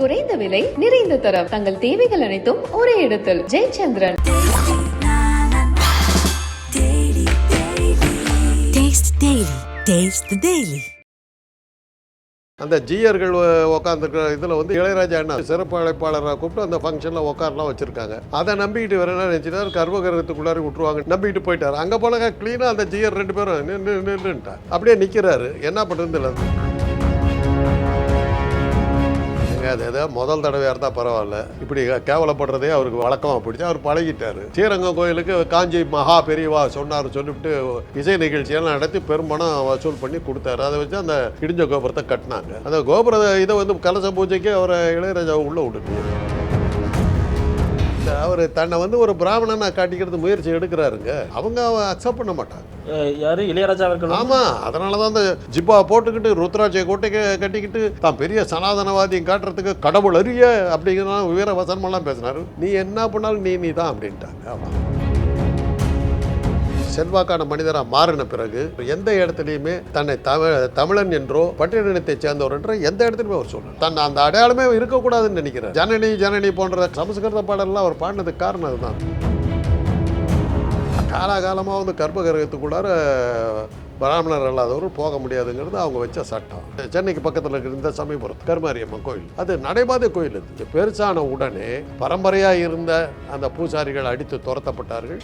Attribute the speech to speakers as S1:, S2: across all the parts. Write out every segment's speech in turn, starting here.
S1: குறைந்த விலை நிறைந்த தரம். தங்கள் தேவைகள் அனைத்தும் ஒரே இடத்தில். Jayachandran.
S2: Taste Daily. Taste the Daily.
S3: அந்த ஜீயர்கள் உட்காந்துருக்கிற இதில் வந்து இளையராஜா அண்ணா சிறப்பு அழைப்பாளராக கூப்பிட்டு அந்த ஃபங்க்ஷனில் உட்காரலாம் வச்சுருக்காங்க. அதை நம்பிக்கிட்டு வேற என்ன நினச்சிட்டார்? கர்ப்பகிரகத்துக்குள்ளார விட்டுருவாங்க. நம்பிக்கிட்டு போயிட்டார். அங்கே போனாங்க க்ளீனாக அந்த ஜீயர் ரெண்டு பேரும் நின்று நின்றுட்டார் அப்படியே நிற்கிறாரு என்ன பண்ணுறது அது ஏதோ முதல் தடவையாக இருந்தால் பரவாயில்ல. இப்படி கேவலப்படுறதே அவருக்கு வழக்கமாக பிடிச்சி அவர் பழகிட்டார். ஸ்ரீரங்கம் கோயிலுக்கு காஞ்சி மகா பெரியவா சொன்னார் சொல்லிவிட்டு இசை நிகழ்ச்சியெல்லாம் நடத்தி பெரும்பணம் வசூல் பண்ணி கொடுத்தாரு. அதை வச்சு அந்த இடிஞ்ச கோபுரத்தை கட்டினாங்க. அந்த கோபுர இதை வந்து கலச பூஜைக்கு அவரை இளையராஜா உள்ளே விட்டுட்டு அவர் தன்னை வந்து ஒரு பிராமணனை காட்டிக்கிறது முயற்சி எடுக்கிறாருங்க. அவங்க அக்செப்ட் பண்ண மாட்டாங்க.
S4: யாரு? இளையராஜா அவர்கள்
S3: ஆமா அதனால தான் அந்த ஜிப்பா போட்டுக்கிட்டு ருத்ராட்சியை கோட்டை கட்டிக்கிட்டு தான் பெரிய சனாதனவாதியும் காட்டுறதுக்கு கடவுள் அறிய அப்படிங்கிற வீர வசனமெல்லாம் பேசினாரு. நீ என்ன பண்ணாலும் நீ நீ தான் அப்படின்ட்டாங்க. ஆமா. செல்வாக்கான மனிதராக மாறின பிறகு எந்த இடத்துலையுமே தன்னை தமிழ் தமிழன் என்றோ பட்டியலினத்தை சேர்ந்தவர் என்றோ எந்த இடத்துலையுமே அவர் சொல்றார் தன் அந்த அடையாளமே இருக்கக்கூடாதுன்னு நினைக்கிறார். ஜனனி ஜனனி போன்ற சமஸ்கிருத பாடலாம் அவர் பாடினதுக்கு காரணம் அதுதான். காலாகாலமாக வந்து கர்ப்பகிரகத்துக்குள்ளார பிராமணர் அல்லாதவர் போக முடியாதுங்கிறது அவங்க வச்ச சட்டம். சென்னைக்கு பக்கத்தில் இருக்கிற இந்த சமயபுரத்து கருமாரியம்மன் கோயில். அது நடைபாதை கோயில் அது. பெருசான உடனே பரம்பரையாக இருந்த அந்த பூசாரிகள் அடித்து துரத்தப்பட்டார்கள்.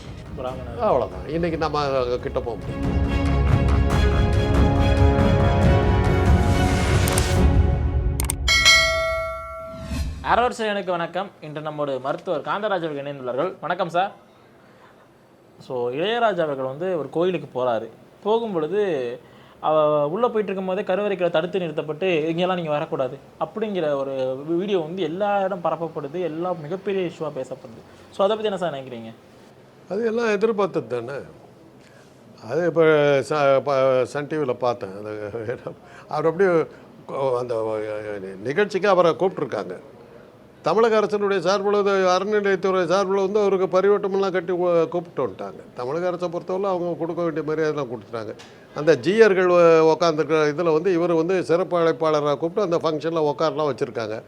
S3: அவ்வளோதான் இன்னைக்கு நம்ம கிட்ட போக முடியும்
S4: அரவர்சனுக்கு வணக்கம். இன்று நம்மோடு மருத்துவர் காந்தராஜ் அவர்கள் இணைந்துள்ளார்கள். வணக்கம் சார். ஸோ இளையராஜா அவர்கள் வந்து ஒரு கோயிலுக்கு போறாரு. போகும் பொழுது அவ உள்ளே போயிட்டு இருக்கும்போதே கருவறைக்குள்ள தடுத்து நிறுத்தப்பட்டு இங்கெல்லாம் நீங்கள் வரக்கூடாது. அப்படிங்கிற ஒரு வீடியோ வந்து எல்லா இடம் பரப்பப்படுது எல்லாம் மிகப்பெரிய இஷ்யூவாக பேசப்படுது. ஸோ அதை பற்றி என்ன சார் நினைக்கிறீங்க?
S3: அது எல்லாம் எதிர்பார்த்தது தானே. அது இப்போ ச ப- சன் டிவியில் பார்த்தேன். அது அவர் அப்படியே அந்த நிகழ்ச்சிக்கு அவரை கூப்பிட்ருக்காங்க தமிழக அரசனுடைய சார்பில் அறநிலையத்துறை சார்பில் வந்து அவருக்கு பரிவட்டமெல்லாம் கட்டி கூப்பிட்டு வந்துட்டாங்க தமிழக அரசை பொறுத்தவரை அவங்க கொடுக்க வேண்டிய மரியாதைலாம் கொடுத்துட்டாங்க. அந்த ஜீயர்கள் உக்காந்துருக்கிற இதில் வந்து இவர் வந்து சிறப்பு அழைப்பாளராக கூப்பிட்டு அந்த ஃபங்க்ஷனில் உட்காரலாம் வச்சுருக்காங்க.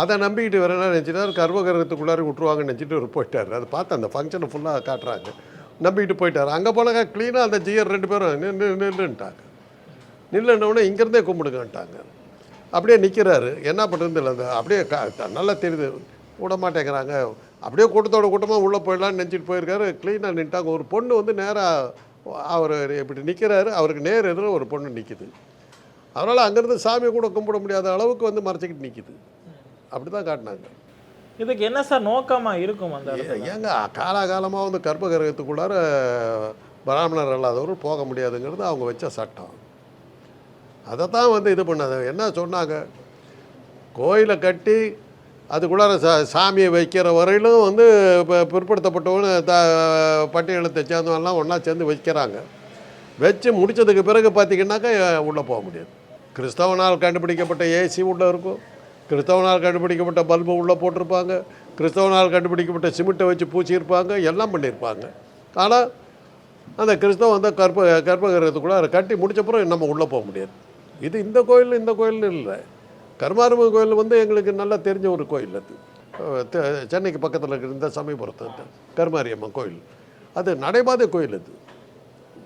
S3: அதை நம்பிக்கிட்டு வேற என்ன நினச்சிட்டார்? கர்ப்பகிரகத்துக்குள்ளார விட்டுருவாங்கன்னு நினச்சிட்டு அவர் போயிட்டார். அது பார்த்து அந்த ஃபங்க்ஷனை ஃபுல்லாக காட்டுறாங்க. நம்பிக்கிட்டு போயிட்டார். அங்கே போனாக்கா க்ளீனாக அந்த ஜீயர் ரெண்டு பேரும் நின்று நின்றுட்டாங்க நில்லுன்னொடனே இங்கேருந்தே கும்பிடுங்கன்ட்டாங்க. அப்படியே நிற்கிறாரு என்ன பண்ணுறது இல்லை அந்த அப்படியே க நல்லா தெரியுது. விட மாட்டேங்கிறாங்க. அப்படியே கூட்டத்தோட கூட்டமாக உள்ளே போயிடலாம்னு நினச்சிட்டு போயிருக்காரு. க்ளீனாக நின்ட்டாங்க. ஒரு பொண்ணு வந்து நேராக அவர் இப்படி நிற்கிறாரு அவருக்கு நேர் எதிர ஒரு பொண்ணு நிற்கிது அதனால் அங்கேருந்து சாமியை கூட கும்பிட முடியாத அளவுக்கு வந்து மறைச்சிக்கிட்டு நிற்கிது அப்படி தான் காட்டினாங்க.
S4: இதுக்கு என்ன சார் நோக்கமா இருக்கும் அந்த
S3: ஏங்க காலாகாலமாக வந்து கர்ப்பகிரகத்துக்குள்ளார பிராமணர் அல்லாதவர் போக முடியாதுங்கிறது அவங்க வச்ச சட்டம். அதை தான் வந்து இது பண்ணாது. என்ன சொன்னாங்க? கோயிலை கட்டி அதுக்குள்ளார சா சாமியை வைக்கிற வரையிலும் வந்து இப்போ பிற்படுத்தப்பட்டவனு த பட்டியலத்தை சேர்ந்தவெல்லாம் ஒன்றா சேர்ந்து வைக்கிறாங்க. வச்சு முடிச்சதுக்கு பிறகு பார்த்தீங்கன்னாக்கா உள்ளே போக முடியாது. கிறிஸ்தவனால் கண்டுபிடிக்கப்பட்ட ஏசி உள்ளே இருக்கும். கிறிஸ்தவனால் கண்டுபிடிக்கப்பட்ட பல்பு உள்ளே போட்டிருப்பாங்க. கிறிஸ்தவனால் கண்டுபிடிக்கப்பட்ட சிமெண்ட்டை வச்சு பூச்சியிருப்பாங்க எல்லாம் பண்ணியிருப்பாங்க. ஆனால் அந்த கிறிஸ்தவம் வந்து கற்ப கற்பகிரகத்துக்குள்ளே கட்டி முடிச்சப்புறம் நம்ம உள்ளே போக முடியாது. இது இந்த கோயில் இந்த கோயில்னு இல்லை. கருமாரியம்மன் கோயில் வந்து எங்களுக்கு நல்லா தெரிஞ்ச ஒரு கோயில் அது. தெ- சென்னைக்கு பக்கத்தில் இருக்கிற இந்த சமயபுரத்து கருமாரியம்மன் கோயில். அது நடைபாதை கோயில் அது.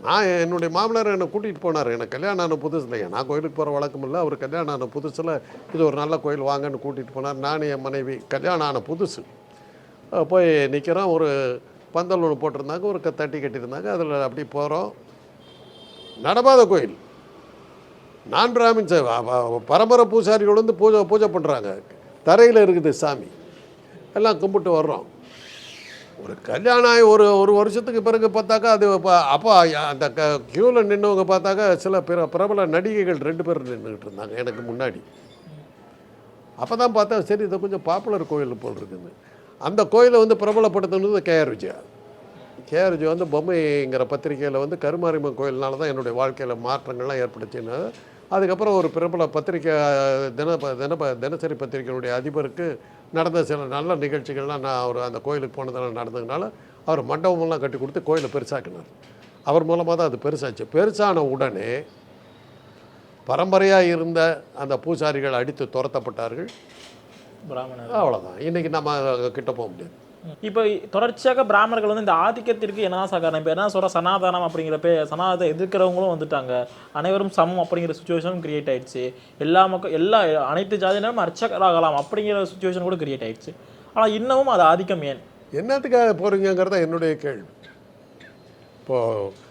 S3: நான் என்னுடைய மாமனார் என்னை கூட்டிகிட்டு போனார். எனக்கு கல்யாணம் ஆன புதுசில் நான் கோயிலுக்கு போகிற வழக்கம் இல்லை. அவர் கல்யாணம் ஆன புதுசில் இது ஒரு நல்ல கோயில் வாங்கன்னு கூட்டிகிட்டு போனார். நானும் என் மனைவி கல்யாணம் ஆன புதுசு. போய் நிற்கிறோம் ஒரு பந்தல் ஒன்று போட்டிருந்தாங்க. ஒரு க- தட்டி கட்டியிருந்தாங்க. அதில் அப்படி போகிறோம் நடபாத கோயில். நான் பிராமின்ஸ் பரம்பரை பூசாரிகள் வந்து பூஜை பூஜை பண்ணுறாங்க தரையில் இருக்குது சாமி. எல்லாம் கும்பிட்டு வர்றோம். ஒரு கல்யாணம் ஆகி ஒரு ஒரு வருஷத்துக்கு பிறகு பார்த்தாக்கா அது அப்போ- அந்த க க்யூவில் நின்றவங்க பார்த்தாக்கா சில பிற பிரபல நடிகைகள் ரெண்டு பேர் நின்றுக்கிட்டு இருந்தாங்க எனக்கு முன்னாடி. அப்போ தான் பார்த்தா சரி இது கொஞ்சம் பாப்புலர் கோயில் போல் இருக்குது அந்த கோயிலை வந்து பிரபலப்படுத்தினது K R Vijaya. K R Vijaya வந்து பொம்மைங்கிற பத்திரிக்கையில் வந்து கருமாரியம்மன் கோயில்னால தான் என்னுடைய வாழ்க்கையில் மாற்றங்கள்லாம் ஏற்பட்டுச்சுன்னு அதுக்கப்புறம் ஒரு பிரபல பத்திரிக்கை தின தின தினசரி பத்திரிகையினுடைய அதிபருக்கு நடந்த சில நல்ல நிகழ்ச்சிகள்லாம் நான் அவர் அந்த கோயிலுக்கு போனதெல்லாம் நடந்ததுனால அவர் மண்டபமெல்லாம் கட்டி கொடுத்து கோயிலை பெருசாக்கினார். அவர் மூலமாக தான் அது பெருசாச்சு. பெருசான உடனே பரம்பரையாக இருந்த அந்த பூசாரிகள் அடித்து துரத்தப்பட்டார்கள்.
S4: பிராமணர்
S3: அவ்வளோதான் இன்றைக்கி நம்ம கிட்ட போக முடியாது.
S4: இப்போ தொடர்ச்சியாக பிராமணர்கள் வந்து இந்த ஆதிக்கத்திற்கு என்ன சார் இப்போ என்ன சொல்கிற சனாதனம் அப்படிங்கிற பே சனாதத்தை எதிர்க்கிறவங்களும் வந்துட்டாங்க. அனைவரும் சமம் அப்படிங்கிற சுச்சுவேஷனும் கிரியேட் ஆயிடுச்சு. எல்லா மக்கள் எல்லா அனைத்து ஜாதியினரும் அர்ச்சகராகலாம் அப்படிங்கிற சுச்சுவேஷன் கூட கிரியேட் ஆயிடுச்சு. ஆனால் இன்னமும் அது ஆதிக்கம் ஏன்?
S3: என்னத்துக்காக போகிறீங்கிறத என்னுடைய கேள்வி. இப்போது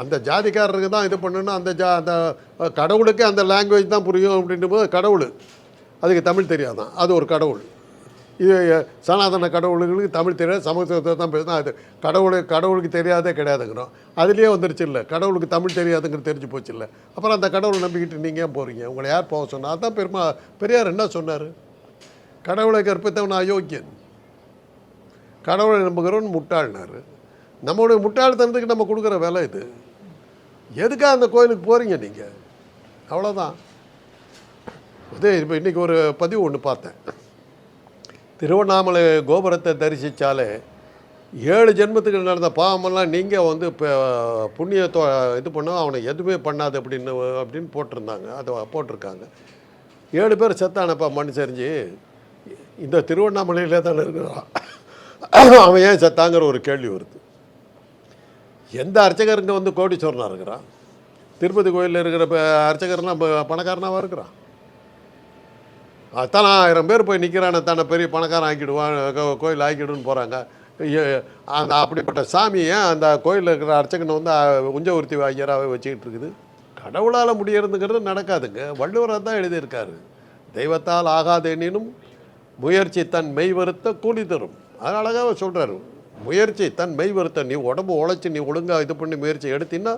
S3: அந்த ஜாதிக்காரருக்கு தான் இது பண்ணணும் அந்த ஜா அந்த கடவுளுக்கு அந்த லாங்குவேஜ் தான் புரியும் அப்படின்ட்டு போது கடவுள். அதுக்கு தமிழ் தெரியாதான். அது ஒரு கடவுள். இது சனாதன கடவுளுங்களுக்கு தமிழ் தெரியாது சமஸ்கிருதத்தை தான் பேசணும் அது கடவுளு கடவுளுக்கு தெரியாதே கிடையாதுங்கிறோம். அதுலேயே வந்துருச்சு இல்லை. கடவுளுக்கு தமிழ் தெரியாதுங்கிறது தெரிஞ்சு போச்சு இல்லை. அப்புறம் அந்த கடவுளை நம்பிக்கிட்டு நீங்கள் ஏன் போகிறீங்க உங்களை யார் போக சொன்னால் அதான் பெருமா பெரியார் என்ன சொன்னார்? கடவுளை கற்பித்தவன் அயோக்கியன். கடவுளை நம்புகிறவன் முட்டாள்னாரு. நம்மளுடைய முட்டாள்தனத்துக்கு நம்ம கொடுக்குற விலை இது. எதுக்காக அந்த கோயிலுக்கு போகிறீங்க நீங்கள் அவ்வளோதான் அதே இப்போ இன்றைக்கி ஒரு பதிவு ஒன்று பார்த்தேன். திருவண்ணாமலை கோபுரத்தை தரிசித்தாலே ஏழு ஜென்மத்துக்கு நடந்த பாவமெல்லாம் நீங்கள் வந்து இப்போ புண்ணியத்தோ இது பண்ண அவனை எதுவுமே பண்ணாது அப்படின்னு அப்படின்னு போட்டிருந்தாங்க. அதை போட்டிருக்காங்க. ஏழு பேர் செத்தானப்பா மண் சரிஞ்சு இந்த திருவண்ணாமலையிலே தானே இருக்கிறான். அவன் ஏன் செத்தாங்கிற ஒரு கேள்வி வருது. எந்த அர்ச்சகருங்க வந்து கோடீஸ்வரனாக இருக்கிறான்? திருப்பதி கோயிலில் இருக்கிற அர்ச்சகர்லாம் பணக்காரனாக இருக்கிறான்? அத்தனை ஆயிரம் பேர் போய் நிற்கிறான தானே பெரிய பணக்காரன் ஆக்கிடுவான் கோயில் ஆக்கிடுன்னு போகிறாங்க அந்த அப்படிப்பட்ட சாமியை அந்த கோயிலில் இருக்கிற அர்ச்சகனை வந்து அஹ், உஞ்சவர்த்தி ஐயராகவே வச்சுக்கிட்டு இருக்குது? கடவுளால் முடியறதுங்கிறது நடக்காதுங்க. வள்ளுவராக தான் எழுதியிருக்காரு. தெய்வத்தால் ஆகாதெனினும் முயற்சி தன் மெய் வருத்த கூலி தரும். அது அழகாக சொல்கிறாரு முயற்சி தன் மெய் வருத்த நீ உடம்பு உழைச்சி நீ ஒழுங்காக இது பண்ணி முயற்சி எடுத்தின்னா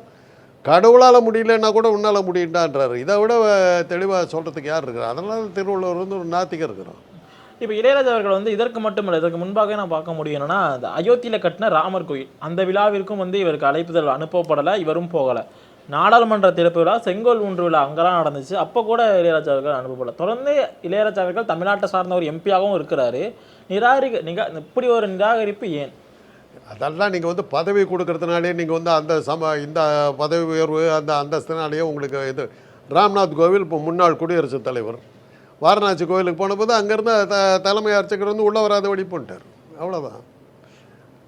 S3: கடவுளால் முடியலன்னா கூட உன்னால் முடியுண்டான்றாரு. இதை விட தெளிவாக சொல்கிறதுக்கு யார் இருக்கிறார் அதனால் திருவள்ளுவர் வந்து ஒரு நாத்திகர் இருக்கிறோம்
S4: இப்போ இளையராஜா அவர்கள் வந்து இதற்கு மட்டும் இல்லை இதற்கு முன்பாக நான் பார்க்க முடியும் என்னன்னா அந்த அயோத்தியில் கட்டின ராமர் கோயில் அந்த விழாவிற்கும் வந்து இவருக்கு அழைப்புதல் அனுப்பப்படலை இவரும் போகலை. நாடாளுமன்ற திறப்பு விழா செங்கோல் ஊன்று விழா அங்கெல்லாம் நடந்துச்சு. அப்போ கூட இளையராஜா அவர்கள் அனுப்பப்படல. தொடர்ந்து இளையராஜா அவர்கள் தமிழ்நாட்டை சார்ந்த ஒரு எம்பியாகவும் இருக்கிறாரு. நிராகரிக்க நிகா இப்படி ஒரு நிராகரிப்பு ஏன்?
S3: அதெல்லாம் நீங்கள் வந்து பதவி கொடுக்கறதுனாலே நீங்கள் வந்து அந்த சம இந்த பதவி உயர்வு அந்த அந்தஸ்தினாலேயே உங்களுக்கு இது. ராம்நாத் கோவில் இப்போ முன்னாள் குடியரசுத் தலைவர். வாரணாசி கோவிலுக்கு போனபோது அங்கேருந்து த தலைமை அர்ச்சகர் வந்து உள்ளே வராத வழி பண்ணிட்டார் அவ்வளோதான்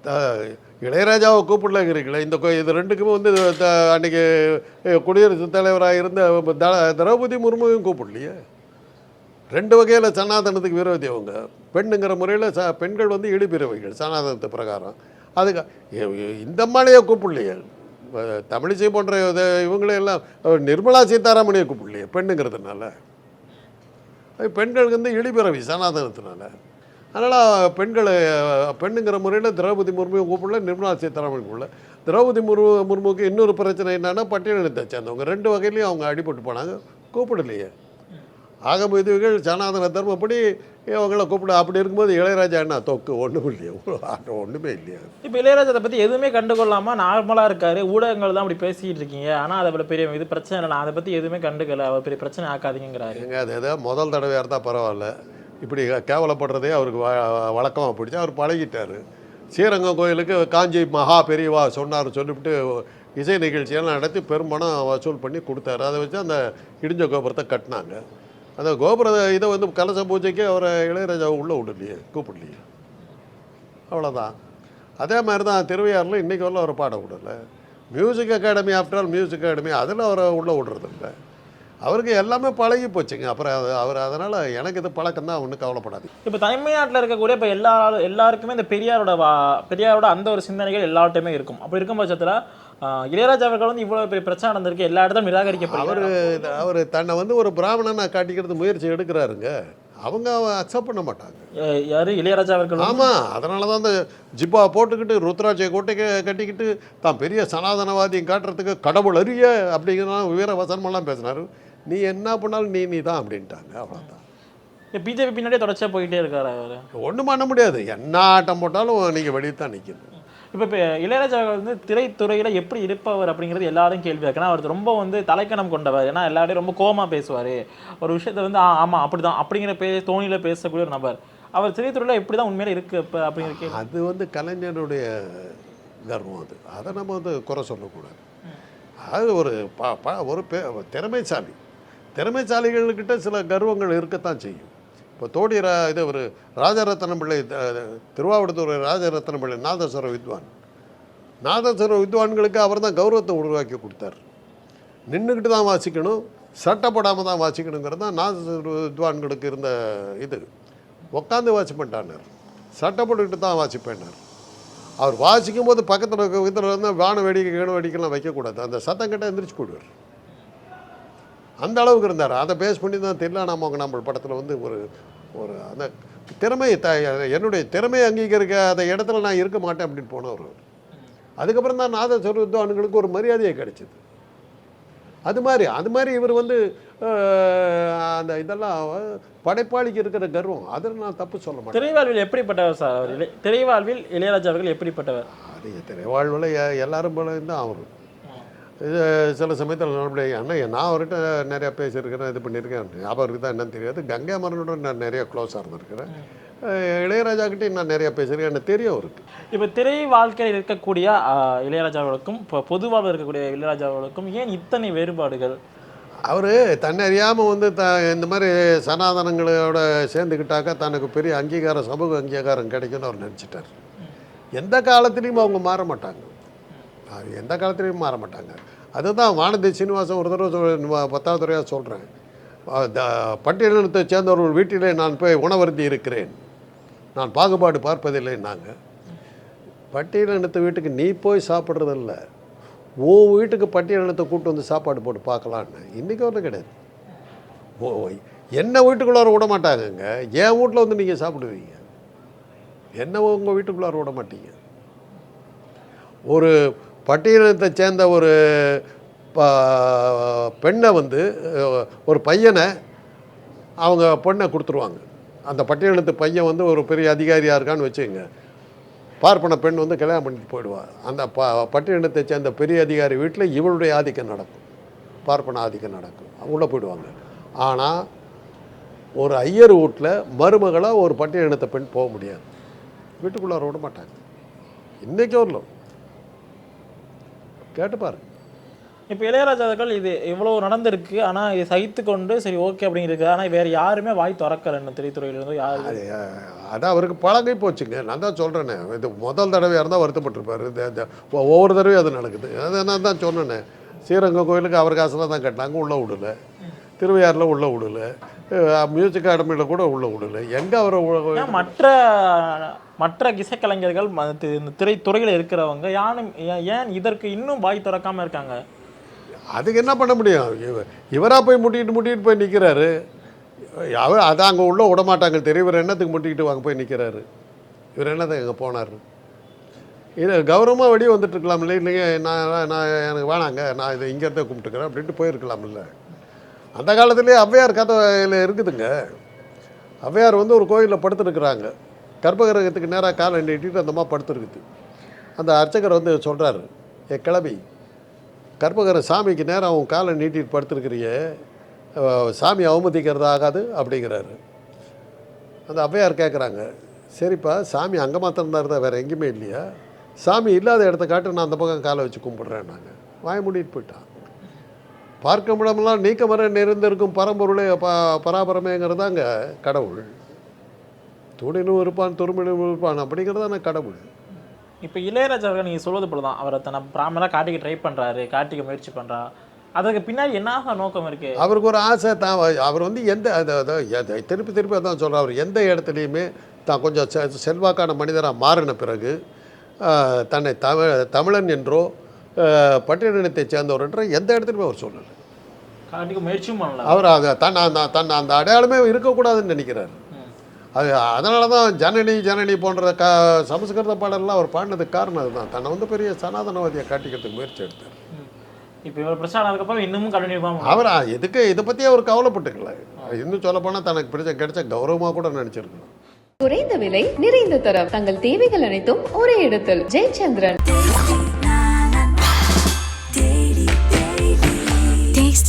S3: த- இளையராஜாவை கூப்பிடலங்கிறீங்களே இந்த கோ இது ரெண்டுக்குமே வந்து த அன்னைக்கு குடியரசுத் தலைவராக இருந்த த திரௌபதி முர்முவையும் கூப்பிடலையே. ரெண்டு வகையில் சனாதனத்துக்கு விரோதி அவங்க. பெண்ணுங்கிற முறையில் ச பெண்கள் வந்து இழிபிறவைகள் சனாதனத்து பிரகாரம். அதுக்கு இந்த மாலையை கூப்பிடலையே. தமிழிசை போன்ற இது- இவங்களே எல்லாம் நிர்மலா சீதாராமனையை கூப்பிடலையே பெண்ணுங்கிறதுனால. அது பெண்களுக்கு வந்து இழிபிறவி சனாதனத்தினால அதனால் பெண்களை பெண்ணுங்கிற முறையில் திரௌபதி முர்முவை கூப்பிடல நிர்மலா சீதாராமன் கூப்பிடல. திரௌபதி முர்மு முர்முக்கு இன்னொரு பிரச்சனை என்னன்னா பட்டியலினத்தை சேர்ந்தவங்க. ரெண்டு வகையிலையும் அவங்க அடிபட்டு போனாங்க கூப்பிடலையே. ஆகம விதிகள் சனாதன தர்மப்படி அவங்கள கூப்பிட. அப்படி இருக்கும்போது இளையராஜா என்ன? தொக்கு. ஒன்றும் இல்லையா. ஒன்றுமே இல்லையா.
S4: இப்போ இளையராஜா அதை பற்றி எதுவுமே கண்டுகொள்ளாம நார்மலாக இருக்காரு. ஊடகங்கள் தான் அப்படி பேசிட்டு இருக்கீங்க. ஆனால் அதை விட பெரிய இது பிரச்சனை இல்லை. நான் அதை பற்றி எதுவுமே கண்டுக்கல. அவர் பெரிய பிரச்சனை ஆக்காதீங்கிறாரு
S3: ஏங்க அது ஏதோ முதல் தடவையாக இருந்தால் பரவாயில்ல. இப்படி கேவலப்படுறதே அவருக்கு வ- வழக்கமா பிடிச்சி அவர் பழகிட்டார். ஸ்ரீரங்கம் கோயிலுக்கு காஞ்சி மகா பெரியவா சொன்னார். சொல்லிவிட்டு இசை நிகழ்ச்சியெல்லாம் நடத்தி பெரும்பணம் வசூல் பண்ணி கொடுத்தாரு. அதை வச்சு அந்த இடிஞ்ச கோபுரத்தை கட்டினாங்க. அந்த கோபுர இதை வந்து கலச பூஜைக்கு அவரை இளையராஜாவை உள்ளே விடலையே கூப்பிடலையே. அவ்வளோதான் அதே மாதிரி தான் திருவையாறில் இன்றைக்கி வரல அவரை பாட விடல. Music academy after all music academy அதில் அவரை உள்ளே விடுறதில்ல அவருக்கு எல்லாமே பழகி போச்சுங்க. அப்புறம் அது- அவர் அதனால் எனக்கு இது பழக்கம் தான் ஒன்றும் கவலைப்படாது
S4: இப்போ தமிழ்நாட்டில் இருக்கக்கூடிய இப்போ எல்லா எல்லாருக்குமே இந்த பெரியாரோட பெரியாரோட அந்த ஒரு சிந்தனைகள் எல்லார்ட்டையுமே இருக்கும். அப்படி இருக்கும் பட்சத்தில் இளையராஜா அவர்கள் வந்து இவ்வளோ பெரிய பிரச்சனை நடந்திருக்கு எல்லா இடத்தும்
S3: அவர்
S4: நிராகரிக்கப்படுறாரு
S3: அவர் தன்னை வந்து ஒரு பிராமணனை காட்டிக்கிறது முயற்சி எடுக்கிறாருங்க. அவங்க அக்செப்ட் பண்ண மாட்டாங்க.
S4: யாரு? இளையராஜா அவர்கள்
S3: ஆமாம் அதனால தான் அந்த ஜிப்பா போட்டுக்கிட்டு ருத்ராட்சியை கோட்டை கட்டிக்கிட்டு தான் பெரிய சனாதனவாதியும் காட்டுறதுக்கு கடவுள் அறிய அப்படிங்கிற வீர வசனமெல்லாம் பேசினார். நீ என்ன பண்ணாலும் நீ நீ தான் அப்படின்ட்டாங்க அவ்வளோதான்
S4: பிஜேபி பின்னாடியே தொடர்ச்சியாக போயிட்டே இருக்காரு அவர்
S3: ஒன்றும் பண்ண முடியாது. என்ன ஆட்டம் போட்டாலும் நீங்கள் வெளியே தான் நிற்கணும்
S4: இப்போ இப்போ இளையராஜா அவர்கள் வந்து திரைத்துறையில் எப்படி இருப்பவர் அப்படிங்கிறது எல்லாரும் கேள்வி ஏன்னா அவர் ரொம்ப வந்து தலைக்கணம் கொண்டவர். ஏன்னா எல்லாரையும் ரொம்ப கோமா பேசுவார். ஒரு விஷயத்த வந்து ஆ ஆமாம் அப்படி தான் அப்படிங்கிற பே தோணியில் பேசக்கூடிய ஒரு நபர். அவர் திரைத்துறையில் எப்படி தான் உண்மையில இருக்கு இப்போ அப்படிங்கிற கேள்வி.
S3: அது வந்து கலைஞருடைய கர்வம் அது. அதை நம்ம வந்து குறை சொல்லக்கூடாது. அது ஒரு ப ப ஒரு பெ திறமைசாலி. திறமைசாலிகள்கிட்ட சில கர்வங்கள் இருக்கத்தான் செய்யும். இப்போ தோடி ரா இது ஒரு ராஜரத்னம் பிள்ளை திருவாவடுத்தூர் திருவாவடுதுறை ராஜரத்னம் பிள்ளை நாதஸ்வர வித்வான். நாதஸ்வர வித்வான்களுக்கு அவர் தான் கௌரவத்தை உருவாக்கி கொடுத்தார். நின்றுக்கிட்டு தான் வாசிக்கணும் சட்டப்படாமல் தான் வாசிக்கணுங்கிறது தான் நாதஸ்வர வித்வான்களுக்கு இருந்த இது. உட்காந்து வாசிப்பேன்ட்டானார் சட்டப்பட்டுக்கிட்டு தான் வாசிப்பேன்னார் அவர் வாசிக்கும் போது பக்கத்தில் இருக்க விதத்தில் வந்து வான வேடிக்கை கீழ வேடிக்கைலாம் வைக்கக்கூடாது. அந்த சத்தம் கிட்ட எந்திரிச்சு போடுவார் அந்த அளவுக்கு இருந்தார். அதை பேஸ் பண்ணி தான் தில்லானாமோங்க நம்ம படத்தில் வந்து ஒரு ஒரு அந்த திறமையை த என்னுடைய திறமையை அங்கீகரிக்க அந்த இடத்துல நான் இருக்க மாட்டேன் அப்படின்னு போனவர். அதுக்கப்புறம் தான் நாதஸ்வர வித்வான்களுக்கு ஒரு மரியாதையை கிடைச்சிது. அது மாதிரி அது மாதிரி இவர் வந்து அந்த இதெல்லாம் படைப்பாளிக்கு இருக்கிற கர்வம். அதில் நான் தப்பு சொல்ல மாட்டேன்.
S4: திரைவாழ்வில் எப்படிப்பட்டவர் சார்? அவர்? திரைவாழ்வில் இளையராஜா அவர்கள் எப்படிப்பட்டவர்?
S3: அது திரைவாழ்வில் எல்லாரும் போல தான் அவர். இது சில சமயத்தில் நம்மளுடைய அண்ணன் நான் அவர்கிட்ட நிறையா பேசியிருக்கிறேன் இது பண்ணியிருக்கேன். அவருக்கு தான் என்னன்னு தெரியாது. கங்கை மரனோட நான் நிறைய க்ளோஸாக இருந்திருக்கிறேன். இளையராஜா கிட்டே நான் நிறையா பேசியிருக்கேன். எனக்கு தெரியும் அவருக்கு.
S4: இப்போ திரை வாழ்க்கையில் இருக்கக்கூடிய இளையராஜாவுக்கும் இப்போ பொதுவாக இருக்கக்கூடிய இளையராஜாவுக்கும் ஏன் இத்தனை வேறுபாடுகள்?
S3: அவர் தன்னறியாமல் வந்து த இந்த மாதிரி சனாதனங்களோட சேர்ந்துக்கிட்டாக்கா தனக்கு பெரிய அங்கீகாரம் சமூக அங்கீகாரம் கிடைக்கும்னு அவர் நினச்சிட்டார். எந்த காலத்துலேயும் அவங்க மாற மாட்டாங்க. அது எந்த காலத்துலேயும் மாற மாட்டாங்க. அதுதான் வானதி சீனிவாசன் ஒரு தடவை சொல்~ பத்தாவது துறையாக சொல்கிறேன் பட்டியலினத்தை சேர்ந்தவர்கள் வீட்டிலே நான் போய் உணவருந்தி இருக்கிறேன். நான் பாகுபாடு பார்ப்பதில்லை நாங்கள் பட்டியலினத்து வீட்டுக்கு நீ போய் சாப்பிட்றதில்ல. ஓ வீட்டுக்கு பட்டியலினத்தை கூட்டு வந்து சாப்பாடு போட்டு பார்க்கலான்னு. இன்றைக்கி ஒன்றும் கிடையாது. ஓ என்ன வீட்டுக்குள்ளார விட மாட்டாங்கங்க. என் வீட்டில் வந்து நீங்கள் சாப்பிடுவீங்க. என்ன உங்கள் வீட்டுக்குள்ளார விட மாட்டீங்க? ஒரு பட்டியலத்தை சேர்ந்த ஒரு ப- பெண்ணை வந்து ஒரு பையனை அவங்க பொண்ணை கொடுத்துருவாங்க. அந்த பட்டியலத்து பையன் வந்து ஒரு பெரிய அதிகாரியாக இருக்கான்னு வச்சுக்கோங்க. பார்ப்பன பெண் வந்து கல்யாணம் பண்ணிட்டு போயிடுவா. அந்த ப பட்டியலத்தை சேர்ந்த பெரிய அதிகாரி வீட்டில் இவளுடைய ஆதிக்கம் நடக்கும். பார்ப்பன ஆதிக்கம் நடக்கும். உள்ளே போயிடுவாங்க. ஆனால் ஒரு ஐயர் வீட்டில் மருமகளாக ஒரு பட்டியலினத்தை பெண் போக முடியாது. வீட்டுக்குள்ளார விட மாட்டாங்க. இன்றைக்கி வரலாம். கேட்டு பாருங்க
S4: இப்போ இளையராஜாக்கள் இது இவ்வளோ நடந்திருக்கு ஆனால் இதை சகித்து கொண்டு சரி ஓகே அப்படிங்கிறது ஆனால் வேறு யாருமே வாய் திறக்கல இன்னும் திரைத்துறையிலிருந்து யாரு?
S3: அதான் அவருக்கு பழகி போச்சுங்க. நான் தான் சொல்கிறேனே இது முதல் தடவையாக இருந்தால் வருத்தப்பட்டிருப்பாரு. ஒவ்வொரு தடவையும் அது நடக்குது. அது நான் தான் சொன்னேனே. ஸ்ரீரங்கம் கோயிலுக்கு அவர் காசில் தான் கட்டினாங்க உள்ளே விடல. திருவையாறில் உள்ளே விடல. மியூசிக் அகாடமியில் கூட உள்ளே விடல. எங்கே அவரை
S4: மற்ற மற்ற இசைக்கலைஞர்கள் இந்த திரைத்துறையில் இருக்கிறவங்க யானும் ஏன் ஏன் இதற்கு இன்னும் வாய் திறக்காம இருக்காங்க?
S3: அதுக்கு என்ன பண்ண முடியும்? இவ இவராக போய் முட்டிக்கிட்டு முட்டிக்கிட்டு போய் நிற்கிறாரு அவர் அதான் அங்கே உள்ளே விட மாட்டாங்க தெரியும் இவர் என்னத்துக்கு முட்டிக்கிட்டு வாங்க போய் நிற்கிறாரு இவர் என்னத்துக்கு அங்கே போனார்? இது கௌரவமாக வெளியே வந்துட்டு இருக்கலாம்ல? இல்லைங்க நான் நான் எனக்கு வேணாங்க. நான் இதை இங்கேருந்தே கும்பிட்டுக்கிறேன். அப்படின்ட்டு போயிருக்கலாம்ல? அந்த காலத்துலேயே ஔவையார் கதையில் இருக்குதுங்க. ஔவையார் வந்து ஒரு கோயிலில் படுத்துருக்குறாங்க. கர்ப்பகிரகத்துக்கு நேராக காலை நீட்டிட்டு அந்த மாதிரி படுத்துருக்குது. அந்த அர்ச்சகர் வந்து சொல்கிறாரு ஏ கிளம்பி கர்ப்பகிர சாமிக்கு நேரம் அவன் காலை நீட்டிட்டு படுத்துருக்கிறியே. சாமி அவமதிக்கிறது ஆகாது? அப்படிங்கிறாரு. அந்த ஔவையார் கேட்குறாங்க சரிப்பா சாமி அங்கே மாத்திரம் தான் இருந்தால் வேறு எங்கேயுமே இல்லையா? சாமி இல்லாத இடத்த காட்டு நான் அந்த பக்கம் காலை வச்சு கும்பிட்றேன் நாங்கள் வாய மூடிட்டு போயிட்டான். பார்க்க முடியாமலாம் நீக்கமர நிறைந்திருக்கும் பரம்பொருளே ப பராபரமேங்கிறதாங்க கடவுள். துணினும் இருப்பான் துருமினும் இருப்பான் அப்படிங்கிறதான கடவுள்.
S4: இப்போ இளையராஜா அவர்கள் நீங்கள் சொல்வது போல தான் அவரை தன்னை பிராமணாக காட்டிக்க ட்ரை பண்ணுறாரு காட்டிக்க முயற்சி பண்ணுறா அதுக்கு பின்னாடி என்ன நோக்கம் இருக்கு?
S3: அவருக்கு ஒரு ஆசை தான் அவர் வந்து எந்த திருப்பி திருப்பி அதான் சொல்கிறார் அவர் எந்த இடத்துலையுமே தான் கொஞ்சம் செல்வாக்கான மனிதராக மாறின பிறகு தன்னை தமிழ் தமிழன் என்றோ ஆஹ், பட்டியலினத்தை சேர்ந்தவர் என்றோ எந்த இடத்துலையுமே அவர் சொல்லலை.
S4: காட்டிக்க முயற்சியும் பண்ணல.
S3: அவர் அதை தன் அந்த தன் அந்த அடையாளமே இருக்கக்கூடாதுன்னு நினைக்கிறார். அது அதனால தான் ஜனனி ஜனனி போன்ற க சமஸ்கிருத பாடல்லாம் அவர் பாடினதுக்கு காரணம் அதுதான். தன்னை வந்து பெரிய சனாதனவாதியை காட்டிக்கிறதுக்கு முயற்சி எடுத்தார்.
S4: இப்போ பிரச்சனை இன்னமும் கண்டினியூ
S3: அவர் எதுக்கு இதை பற்றி அவர் கவலைப்பட்டுக்கல. இன்னும் சொல்ல போனால் தனக்கு பிடிச்ச கிடைச்ச கௌரவமாக கூட நினச்சிருக்கலாம்.
S1: குறைந்த விலை நிறைந்த தரம். தங்கள் தேவைகள் அனைத்தும் ஒரே இடத்தில். ஜெயச்சந்திரன்.